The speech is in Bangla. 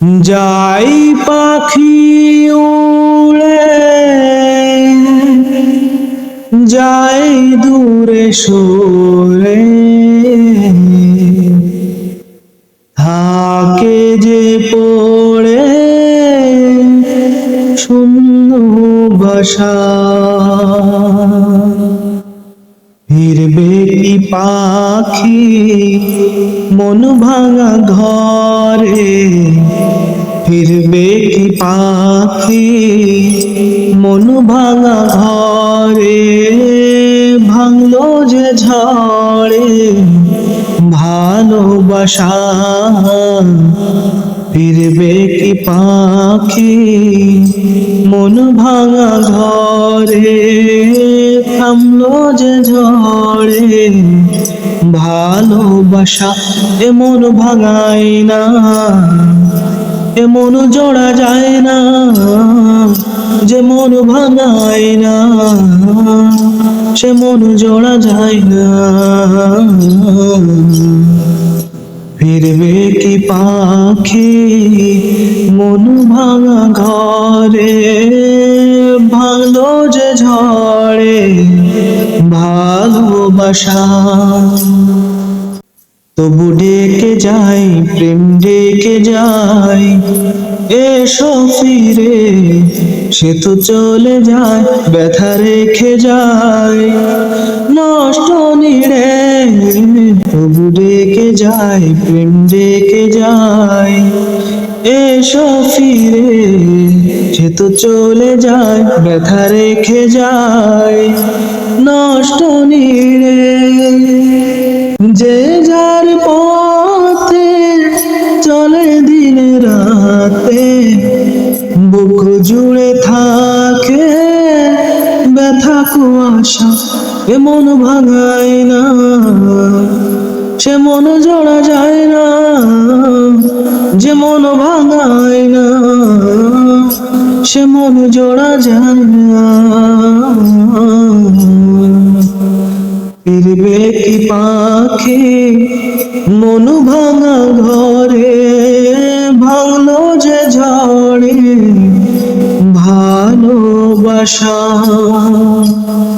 যাই পাখি উড়ে, যাই দূরে সরে, থাকে যে পড়ে শূন্য বাসা। ফিরবে কি পাখি মন ভাঙা ঘরে? ফিরবে কি পাখি? মন ভাঙা ঘরে, ভাঙলো যে ঝড়ে। ভালোবাসা ফিরবে কি পাখি? মন ভাঙা ঘরে, থামলো যে ঝড়ে। ভালোবাসা এমন ভাঙায় না। এমন জোড়া যায় না, যে মন ভাঙায় না, সে মন জোড়া যায় না। ফিরবে কি পাখি মন ভাঙা ঘরে ভালো যে ঝড়ে, ভালোবাসা। তবু ডেকে যাই, প্রেম ডেকে যাই। এসো ফিরে, সে তো চলে যায়, ব্যথা রেখে যায়। নষ্ট নিড়ে, তবু ডেকে যাই, প্রেম ডেকে যাই। এসো ফিরে, সে তো চলে যায়, ব্যথা রেখে যায়। নষ্ট নিড়ে থাকে ব্যথা, কুয়াশা এমন ভাঙায় না, সে মন জোড়া যায় না, যে মন ভাঙায় না, সে মন জোড়া যায় না। ফিরবে কি পাখি? মন ভাঙা ঘরে ভালোবাসা